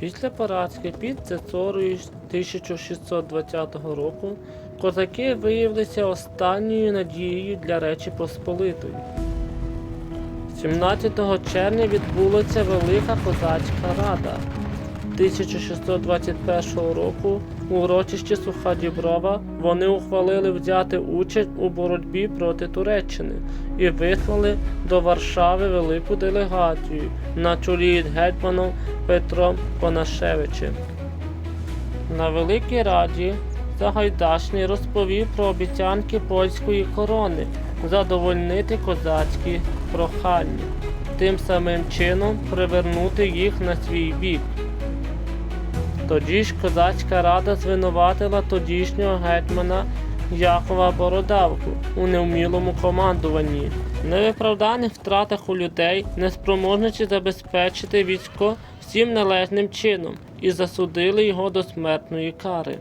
Після поразки під Цецорою 1620 року козаки виявилися останньою надією для Речі Посполитої. 17 червня відбулася Велика Козацька Рада 1621 року урочищі Суха Діброва вони ухвалили взяти участь у боротьбі проти Туреччини і вислали до Варшави велику делегацію на чолі з гетьманом Петром Конашевичем. На Великій Раді Загайдачний розповів про обіцянки польської корони задовольнити козацькі прохання, тим самим чином привернути їх на свій бік. Тоді ж козацька рада звинуватила тодішнього гетьмана Якова Бородавку у невмілому командуванні, невиправданих втратах у людей, неспроможності забезпечити військо всім належним чином і засудили його до смертної кари.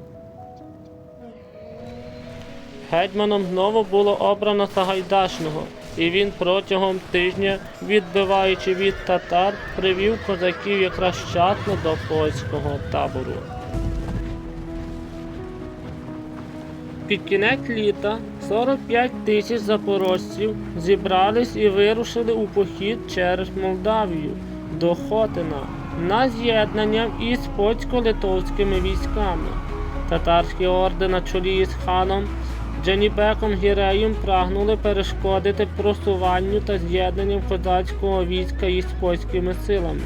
Гетьманом знову було обрано Сагайдачного, і він протягом тижня, відбиваючи від татар, привів козаків якраз вчасно до польського табору. Під кінець літа 45 тисяч запорожців зібрались і вирушили у похід через Молдавію до Хотина на з'єднання із польсько-литовськими військами. Татарські орди на чолі з ханом Джанібеком Гіреєм прагнули перешкодити просуванню та з'єднанням козацького війська із польськими силами.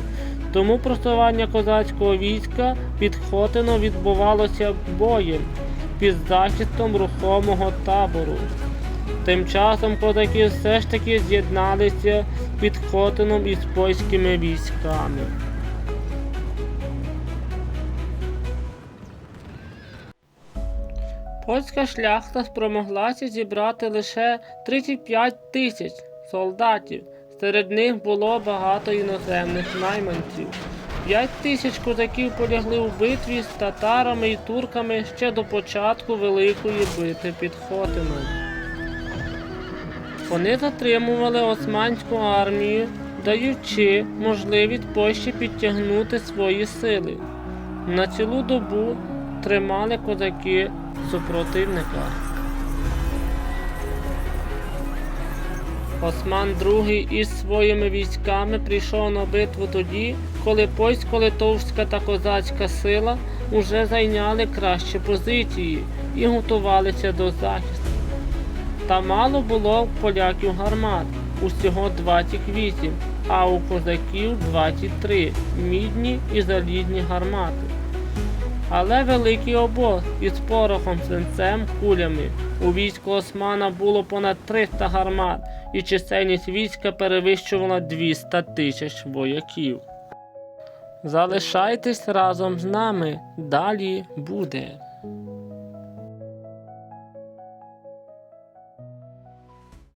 Тому просування козацького війська під Хотино відбувалося боєм під захистом рухомого табору. Тим часом козаки все ж таки з'єдналися під Хотином із польськими військами. Польська шляхта спромоглася зібрати лише 35 тисяч солдатів. Серед них було багато іноземних найманців. 5 тисяч козаків полягли у битві з татарами і турками ще до початку Великої битви під Хотином. Вони затримували османську армію, даючи можливість Польщі підтягнути свої сили. На цілу добу тримали козаки супротивника. Осман II із своїми військами прийшов на битву тоді, коли польсько-литовська та козацька сила уже зайняли кращі позиції і готувалися до захисту. Та мало було поляків гармат, усього 28, а у козаків 23 мідні і залізні гармати. Але великий обоз із порохом, свинцем, кулями. У війську Османа було понад 300 гармат, і чисельність війська перевищувала 200 тисяч вояків. Залишайтесь разом з нами, далі буде.